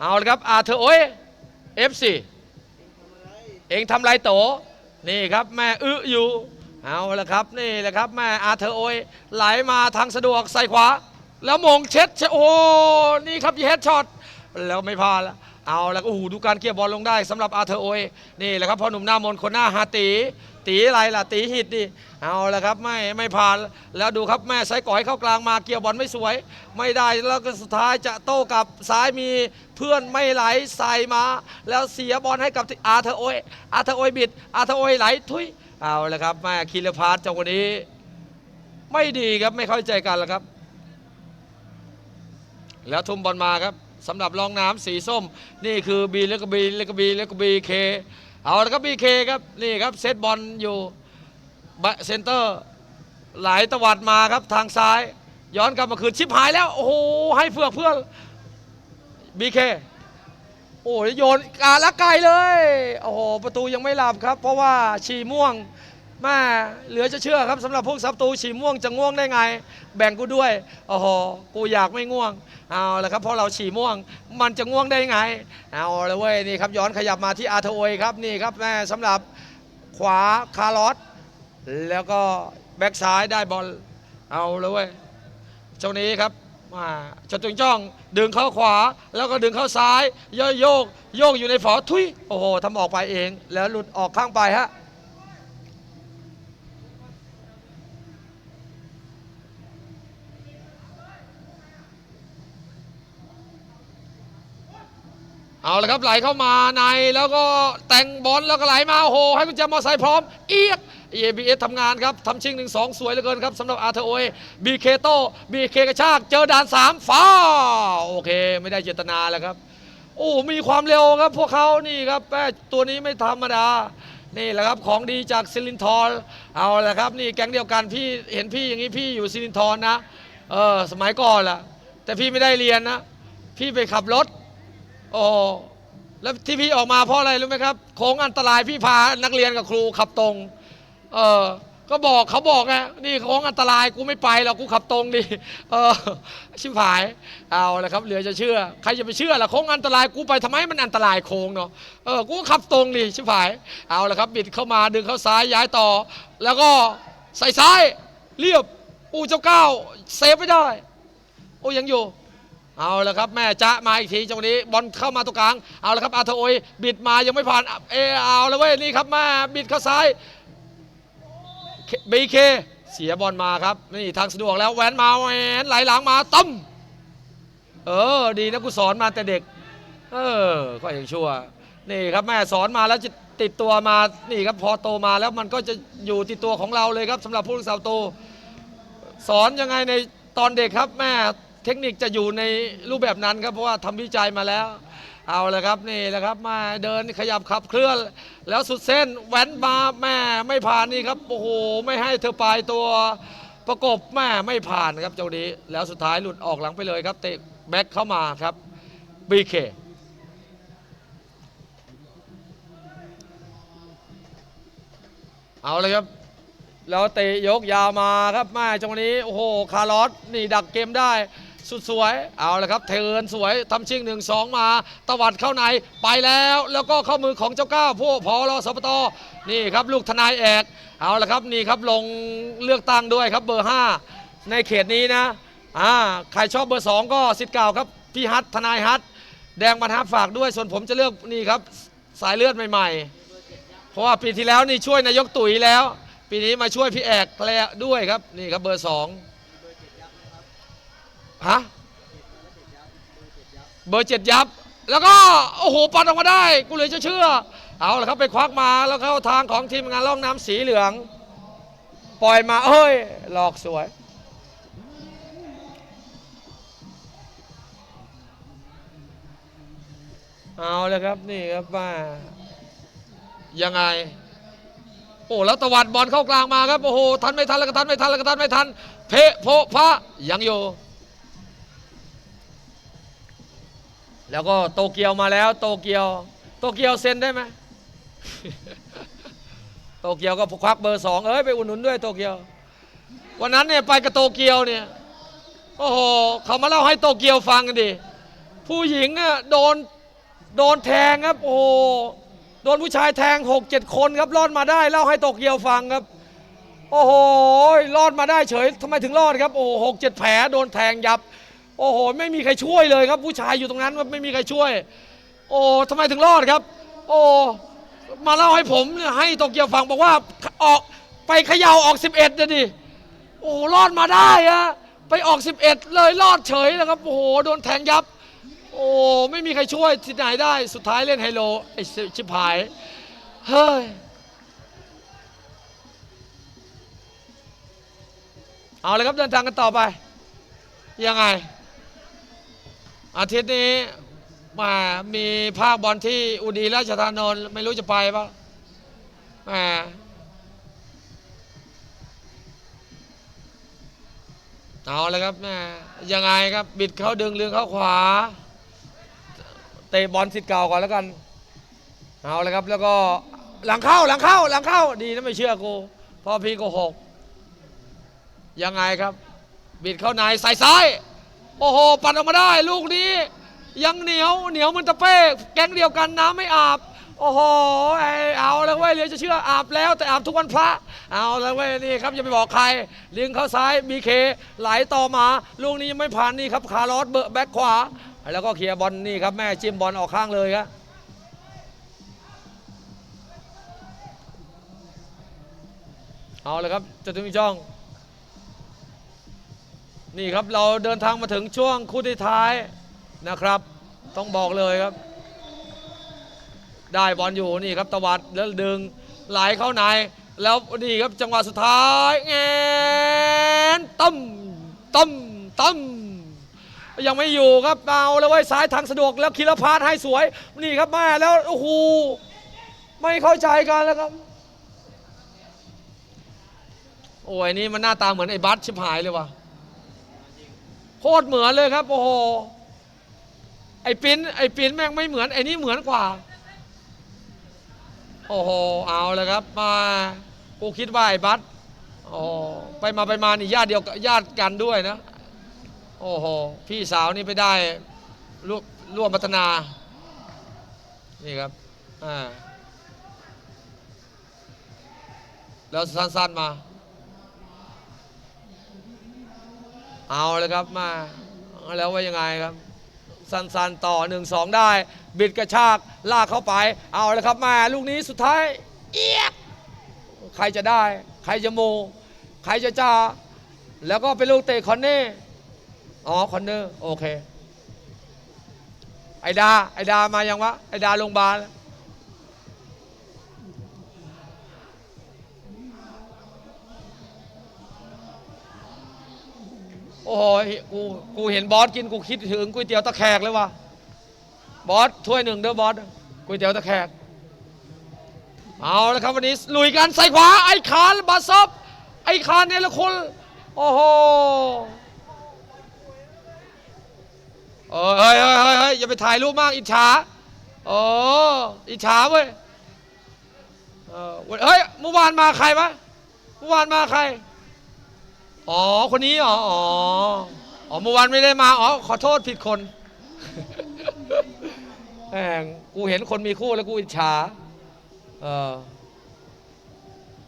เอาละครับอาเธอร์โอ้ยเอฟซีเองทำไรโต นี่ครับแม่อึอยู่ เอาละครับนี่แหละครับแม่อาเธอร์โอ้ยไหลมาทางสะดวกใส่ขวา แล้วมงเช็ดโอ้นี่ครับเฮดช็อตแล้วไม่พลาดแล้ว เอาแล้วก็โอ้โหดูการเกี่ยวบอลลงได้สำหรับอาเธอร์โอยนี่แหละครับพอหนุ่มหน้ามนคนหน้าฮาตี ตีอะไรล่ะตีหิดดิเอาและครับไม่ไม่ผ่านแล้วดูครับแม่ไซก่อยเข้ากลางมาเกี่ยวบอลไม่สวย ไม่ได้แล้วก็สุดท้ายจะโต้กับซ้ายมีเพื่อนไม่ไหลใส่มา แล้วเสียบอลให้กับอาเธอร์โอยอาเธอร์โอยบิด อาเธอร์โอยไหลทุยเอาและครับแม่คิลพาร์ตจังหวะนี้ ไม่ดีครับไม่เข้าใจกันแล้วครับ แล้วทุ่มบอลมาครับ สำหรับรองน้ำสีส้ม นี่คือบีแล้วก็บีแล้วก็บีแล้วก็บีเคเอาแล้วก็บีเคครับนี่ครับเซตบอลอยู่เซนเตอร์ไหลตวัดมาครับทางซ้าย ย้อนกลับมาคืนชิปหายแล้ว โอ้โหให้เฟือกเพื่อนบีเคโอ้ยโยนกาละไกลเลย โอ้โห ประตูยังไม่หลับครับ เพราะว่าฉี่ม่วง แม่เหลือจะเชื่อครับสำหรับพวกซับตูฉี่ม่วงจะง่วงได้ไง แบ่งกูด้วยโอ้โหกูอยากไม่ง่วงเอาละครับเพราะเราฉี่ม่วง มันจะง่วงได้ไงเอาละเว้ยนี่ครับย้อนขยับมาที่อาร์โทโอยครับนี่ครับแม่สำหรับขวาคาร์ลอสแล้วก็แบ็กซ้ายได้บอลเอาละเว้ยเจ้านี้ครับมาจะตึงจ้องดึงเข้าขวา แล้วก็ดึงเข้าซ้ายโยโยกโยกอยู่ในฝอทุยโอ้โหทำออกไปเอง แล้วหลุดออกข้างไปฮะ เอาละครับไหลเข้ามาในแล้วก็แต่งบอลแล้วก็ไหลมาโอ้โหให้กุญแจมอไซค์พร้อม เอียด EABS ทำงานครับทำชิงหนึ่งสองสวยเหลือเกินครับสำหรับอาร์เทโอยบีเคโต้บีเคกระชาก เจอด่านสามฟ้าโอเค ไม่ได้เจตนาแล้วครับ โอ้มีความเร็วครับพวกเขานี่ครับแม่ตัวนี้ไม่ธรรมดา นี่แหละครับของดีจากซิลินทอรเอาละครับ นี่แก๊งเดียวกันพี่เห็นพี่อย่างนี้พี่อยู่ซิลินทรนะเออสมัยก่อนล่ะแต่พี่ไม่ได้เรียนนะ พี่ไปขับรถ โอ้แล้วที่พี่ออกมาเพราะอะไรรู้ไหมครับโค้งอันตรายพี่พานักเรียนกับครูขับตรง เออก็บอกเขาบอกไงนี่โค้งอันตรายกูไม่ไปหรอกกูขับตรงดิเออชิบหายเอาละครับเหลือจะเชื่อใครจะไปเชื่อล่ะโค้งอันตรายกูไปทำไมมันอันตรายโค้งเนาะเออกูขับตรงดิชิบหายเอาละครับบิดเข้ามาดึงเข้าซ้ายย้ายต่อ แล้วก็ใส่ซ้ายเรียบอูเจ้าเก้าเซฟไม่ได้ โอ้ยังอยู่ เอาละครับแม่จ๊ะมาอีกทีจังหวะนี้บอลเข้ามาตรงกลาง เอาละครับอาโทโอยบิดมายังไม่ผ่านเอเอาแล้วเว้ยนี่ครับแม่บิดเข้าซ้ายบีเคเสียบอลมาครับนี่ทางสะดวกแล้วแหวนมาแหวนไหลหลังมาต้มเออดีนะกูสอนมาแต่เด็ก เออก็ยังชั่วนี่ครับแม่สอนมาแล้วจะติดตัวมานี่ครับพอโตมาแล้วมันก็จะอยู่ติดตัวของเราเลยครับสำหรับผู้รักษาประตูสอนยังไงในตอนเด็กครับแม่ ทคนิคจะอยู่ในรูปแบบนั้นครับเพราะว่าทำวิจัยมาแล้ว เอาเลยครับนี่แหละครับมาเดินขยับขับเคลื่อน แล้วสุดเส้นแว้นมาแม่ไม่ผ่านนี่ครับโอ้โหไม่ให้เธอปลายตัวประกบแม่ไม่ผ่านครับเจ้านี้แล้วสุดท้ายหลุดออกหลังไปเลยครับเตะแบ็คเข้ามาครับบีเคเอาเลยครับแล้วเตะยกยาวมาครับแม่จังหวะนี้โอ้โหคาร์ลอสนี่ดักเกมได้ สุดสวยเอาละครับเทินสวยทำชิงหนึ่งสองมาตวัดเข้าในไปแล้ว แล้วก็เข้ามือของเจ้าก้าพวกพอรอสปตนี่ครับลูกทนายแอกเอาละครับนี่ครับลงเลือกตั้งด้วยครับเบอร์ 5 ในเขตนี้นะอ่าใครชอบเบอร์ 2 ก็สิทธิ์เก่าครับพี่ฮัททนายฮัทแดงบรรทัดฝากด้วยส่วนผมจะเลือกนี่ครับสายเลือดใหม่ๆ เพราะว่าปีที่แล้วนี่ช่วยนายกตุ๋ยแล้ว ปีนี้มาช่วยพี่แอกแล้วด้วยครับนี่ครับเบอร์สอง ฮะเบอร์เจ็ดยับ แล้วก็โอ้โหปัดออกมาได้ กูเลยจะเชื่อ เอาละครับไปควักมาแล้วเข้าทางของทีมงานล่องน้ำสีเหลือง ปล่อยมาเฮ้ย หลอกสวยเอาเลยครับนี่ครับว่ายังไง โอ้แล้วตวัดบอลเข้ากลางมาครับ โอ้โหทันไม่ทันแล้วก็ทันไม่ทันแล้วก็ทันไม่ทัน เพะโพพระยังอยู่ แล้วก็โตเกียวมาแล้วโตเกียว โตเกียวเซ็นได้ไหมโตเกียวก็ควักเบอร์สองเอ้ยไปอุดหนุนด้วยโตเกียว วันนั้นเนี่ยไปกับโตเกียวเนี่ยโอ้โหเขามาเล่าให้โตเกียวฟังกันดิผู้หญิงอะโดนโดนแทงครับ โอ้โหโดนผู้ชายแทงหกเจ็ดคนครับรอดมาได้เล่าให้โตเกียวฟังครับ โอ้โหรอดมาได้เฉยทำไมถึงรอดครับโอ้โหหกเจ็ดแผลโดนแทงยับ โอ้โห ไม่มีใครช่วยเลยครับ ผู้ชายอยู่ตรงนั้นว่าไม่มีใครช่วย โอ้ทำไมถึงรอดครับ โอ้มาเล่าให้ผมให้ตกเกียวฟังบอกว่าออกไปเขย่าออก 11นะดิโอ้รอดมาได้อะไปออก 11 เลยรอดเฉยแล้วครับโอ้โหโดนแทงยับ โอ้ไม่มีใครช่วยที่ไหนได้สุดท้ายเล่นไฮโลไอชิบหายเฮ้ยเอาเลยครับเดินทางกันต่อไป ยังไง อาทิตย์นี้มามีภาคบอลที่อุดีราชธานนท์ไม่รู้จะไปปะแหมเอาเลยครับแม่ยังไงครับ บิดเข้าดึงเรืองเข้าขวา เตะบอลสิทธิ์เก่าก่อนแล้วกัน เอาเลยครับ แล้วก็หลังเข้าหลังเข้าหลังเข้า ดีนะไม่เชื่อกูเพอพี่โกหกยังไงครับ บิดเข้าในใส่ซ้าย โอ้โห ปัดออกมาได้ลูกนี้ ยังเหนียวเหนียวเหมันตะเป้แก๊งเดียวกันน้ำไม่อาบ โอ้โหไอเอาแล้วเว้ยเรียจะเชื่ออาบแล้วแต่อาบทุกวันพระ เอาแล้วเว้ยนี่ครับอย่าไปบอกใครลิงเข้าซ้ายบีเคไหลต่อมา ลูกนี้ยังไม่ผ่านนี่ครับคาร์ลอสเบอร์แบ็คขวา แล้วก็เคลียร์บอลนี่ครับแม่จิ้มบอลออกข้างเลยครับเอาเลยครับจะถึงช่อง นี่ครับเราเดินทางมาถึงช่วงคู่ที่ท้ายนะครับ ต้องบอกเลยครับ ได้บอลอยู่นี่ครับตวัดแล้วดึงไหลเข้าในแล้วนี่ครับจังหวะสุดท้ายแงนตั้มตั้มตั้มยังไม่อยู่ครับเอาแล้วไว้ยซ้ายทางสะดวกแล้วคิรพาสให้สวย นี่ครับแม่แล้วโอ้โหไม่เข้าใจกันแล้วครับโอ้ยนี่มันหน้าตาเหมือนไอ้บัสชิบหายเลยว่ะ โคตรเหมือนเลยครับ โอ้โห ไอ้ปิ้นไอ้ปิ้นแม่งไม่เหมือน ไอ้นี่เหมือนกว่า โอ้โห เอาเลยครับ มา กูคิดว่าไอ้บัสโอ้ไปมาไปมานี่ญาติเดียวกับญาติกันด้วยนะ โอ้โห พี่สาวนี่ไปได้ร่วมร่วมพัฒนา นี่ครับ อ่า แล้วสั้นๆมา เอาเลยครับมาแล้วว่ายังไงครับ สันๆต่อหนึ่งสองได้ บิดกระชากลากเข้าไป เอาเลยครับมาลูกนี้สุดท้ายเอียกใครจะได้ ใครจะโม ใครจะจ้าแล้วก็เป็นลูกเตะคอนเน่อ๋อคอนเนอร์โอเคไอดาไอดามายังวะไอดาโรงพยาบาล โอ้โหกูกูเห็นบอสกินกูคิดถึงก๋วยเตี๋ยวตะแคกเลยว่ะบอสถ้วยหนึ่งเด้อบอสก๋วยเตี๋ยวตะแคกเอาละครับวันนี้ลุยกันใส่ขวาไอ้คานบาซอบไอ้คานเนี่ยละคนโอ้โหเฮ้ยเฮ้ยเฮ้ยเฮ้ยอย่าไปถ่ายรูปมากอิจฉาโอ้อิจฉาเว้ยเฮ้ยเมื่อวานมาใครวะเมื่อวานมาใคร อ๋อ คนนี้เหรอ อ๋อ อ๋อเมื่อวานไม่ได้มา อ๋อ ขอโทษผิดคนแหมกูเห็นคนมีคู่แล้วกูอิจฉา เออ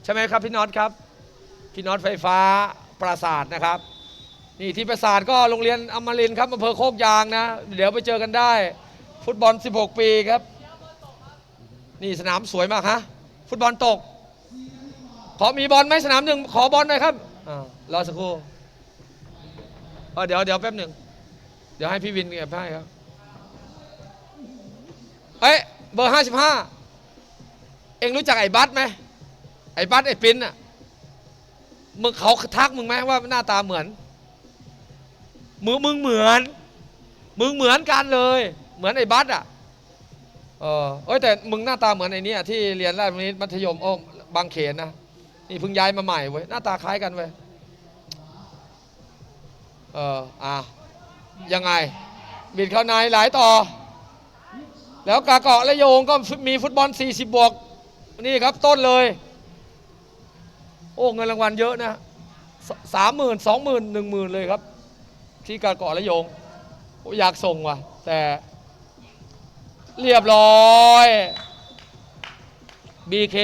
ใช่ไหมครับพี่น็อตครับ พี่น็อตไฟฟ้าปราสาทนะครับ นี่ที่ปราสาทก็โรงเรียนอมรินทร์ครับอำเภอโคกยางนะ เดี๋ยวไปเจอกันได้ ฟุตบอล 16 ปีครับ นี่สนามสวยมากฮะ ฟุตบอลตก ขอมีบอลไหมสนามหนึ่งขอบอลหน่อยครับ อ่ารอสักครู่เออเดี๋ยวเดี๋ยวแป๊บหนึ่ง เดี๋ยวให้พี่วินเก็บให้ครับ เอ้ยเบอร์ห้าสิบห้าเองรู้จักไอ้บัสไหมไอ้บัสไอ้ปิ้นอะมึงเขาทักมึงไหมว่าหน้าตาเหมือนมึงมึงเหมือน มึงเหมือนกันเลย เหมือนไอ้บัสอะเออเอ้ยแต่มึงหน้าตาเหมือนไอ้นี่ที่เรียนราชวิทย์มัธยมโอ้บางเขนนะนี่เพิ่งย้ายมาใหม่เว้ยหน้าตาคล้ายกันเว้ย เอออะยังไง บิดเข้าในหลายต่อ แล้วกาเกาะและโยงก็มีฟุตบอล 40 บวก นี่ครับต้นเลย โอ้ เงินรางวัลเยอะนะสามหมื่นสองหมื่นหนึ่งหมื่นเลยครับ ที่กาเกาะและโยงอยากส่งว่ะ แต่เรียบร้อย BK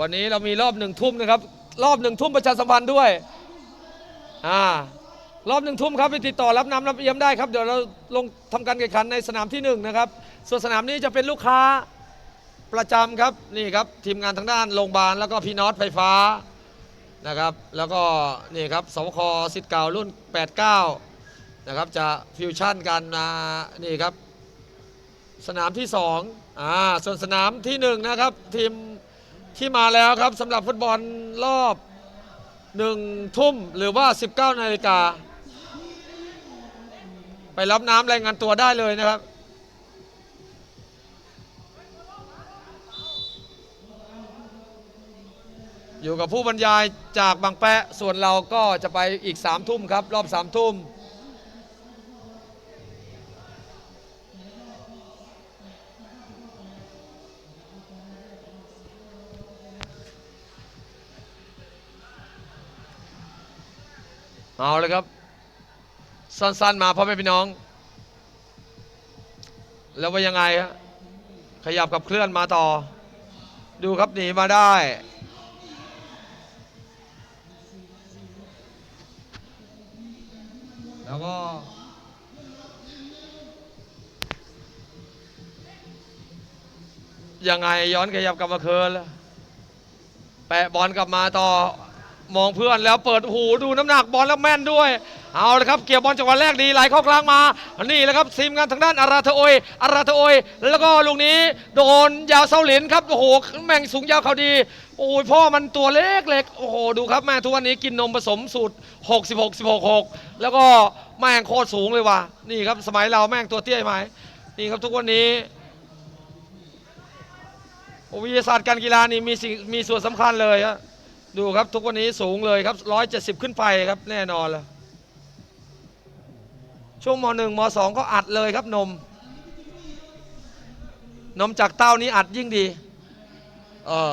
วันนี้เรามีรอบหนึ่งทุ่มนะครับ รอบหนึ่งทุ่มประชาสัมพันธ์ด้วยอ่ารอบหนึ่งทุ่มครับไปติดต่อรับน้ำรับเยี่ยมได้ครับเดี๋ยวเราลงทำการแข่งขันในสนามที่หนึ่งนะครับส่วนสนามนี้จะเป็นลูกค้าประจำครับนี่ครับทีมงานทางด้านโรงพยาบาลแล้วก็พี่น็อตไฟฟ้านะครับ แล้วก็นี่ครับสวคสิทธิ์เก่ารุ่น 89 นะครับจะฟิวชั่นกันมานี่ครับสนามที่2อ่าส่วนสนามที่1นะครับทีม ที่มาแล้วครับสำหรับฟุตบอลรอบ1ทุ่มหรือว่า 19นาฬิกา ไปรับน้ำรายงานตัวได้เลยนะครับ อยู่กับผู้บรรยายจากบางแปะส่วนเราก็จะไปอีก3ทุ่มครับ รอบ3ทุ่ม เอาเลยครับ สั้นๆมาพ่อแม่พี่น้อง แล้วว่ายังไงฮะขยับกับเคลื่อนมาต่อ ดูครับหนีมาได้ แล้วก็ยังไงย้อนขยับกลับมาเคินแล้วแปะบอลกลับมาต่อ มองเพื่อนแล้วเปิดหูดูน้ำหนักบอลแล้วแม่นด้วย เอาละครับเกี่ยวบอลจังหวะแรกดีไหลเข้ากลางมานี่แหละครับทีมงานทางด้านอาราเทโอยอาราเทโอยแล้วก็ลูกนี้โดนยาวเซาหลินครับโอ้โหแม่งสูงยาวเขาดีโอ้ยพ่อมันตัวเล็กเล็กโอ้โหดูครับแม่ทุกวันนี้กินนมผสมสูตร 66 16 6 แล้วก็แม่งโคตรสูงเลยว่ะนี่ครับสมัยเราแม่งตัวเตี้ยไหมนี่ครับทุกวันนี้อ้วิทยาศาสตร์การกีฬานี่มีสิ่งมีส่วนสำคัญเลยฮะ ดูครับทุกวันนี้สูงเลยครับ 170 ขึ้นไปครับแน่นอนเลยช่วงม .1 ม .2 ก็อัดเลยครับนม นมจากเต้านี้อัดยิ่งดี เออ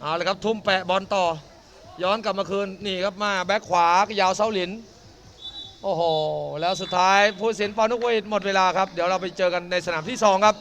เอาเลยครับทุ่มแปะบอลต่อ ย้อนกลับมาคืนนี่ครับมาแบ็คขวายาวเซาหลิน โอ้โห แล้วสุดท้ายผู้สินปอนุกเวทหมดเวลาครับ เดี๋ยวเราไปเจอกันในสนามที่ 2 ครับ